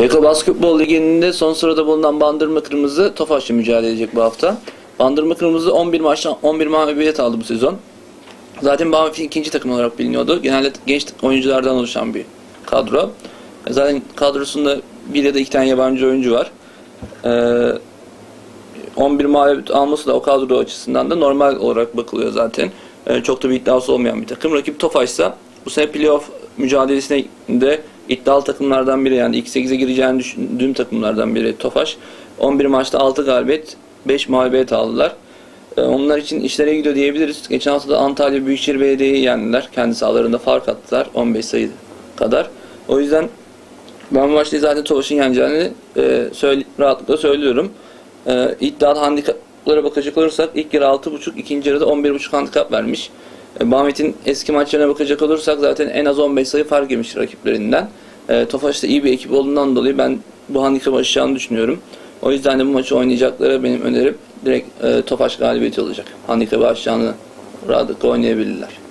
Beko Basketbol Ligi'nde son sırada bulunan Bandırma Kırmızı Tofaş'la mücadele edecek bu hafta. Bandırma Kırmızı 11 maçtan 11 mağlubiyet aldı bu sezon. Zaten Banfi ikinci takım olarak biliniyordu. Genelde genç oyunculardan oluşan bir kadro. Zaten kadrosunda bir ya da iki tane yabancı oyuncu var. Ee, 11 mağlubiyet alması da o kadro açısından da normal olarak bakılıyor zaten. Ee, çok da bir iddiası olmayan bir takım. Rakip Tofaş bu sene playoff mücadelesine de iddialı takımlardan biri yani ilk 8'e gireceğini düşündüğüm takımlardan biri Tofaş. 11 maçta 6 galibiyet, 5 mağlubiyet aldılar. Ee, onlar için işlere gidiyor diyebiliriz. Geçen hafta da Antalya Büyükşehir Belediye'yi yendiler. Kendi sahalarında fark attılar 15 sayı kadar. O yüzden ben bu maçta zaten Tofaş'ın yeneceğini e, söyle, rahatlıkla söylüyorum. E, iddialı handikaplara bakacak olursak ilk yarı 6.5, ikinci yarıda 11.5 handikap vermiş. E, Bahmet'in eski maçlarına bakacak olursak zaten en az 15 sayı fark yemiş rakiplerinden. E, Tofaş iyi bir ekip olduğundan dolayı ben bu handikapı aşacağını düşünüyorum. O yüzden de bu maçı oynayacaklara benim önerim direkt e, Tofaş galibiyeti olacak. Handikapı aşacağını rahatlıkla oynayabilirler.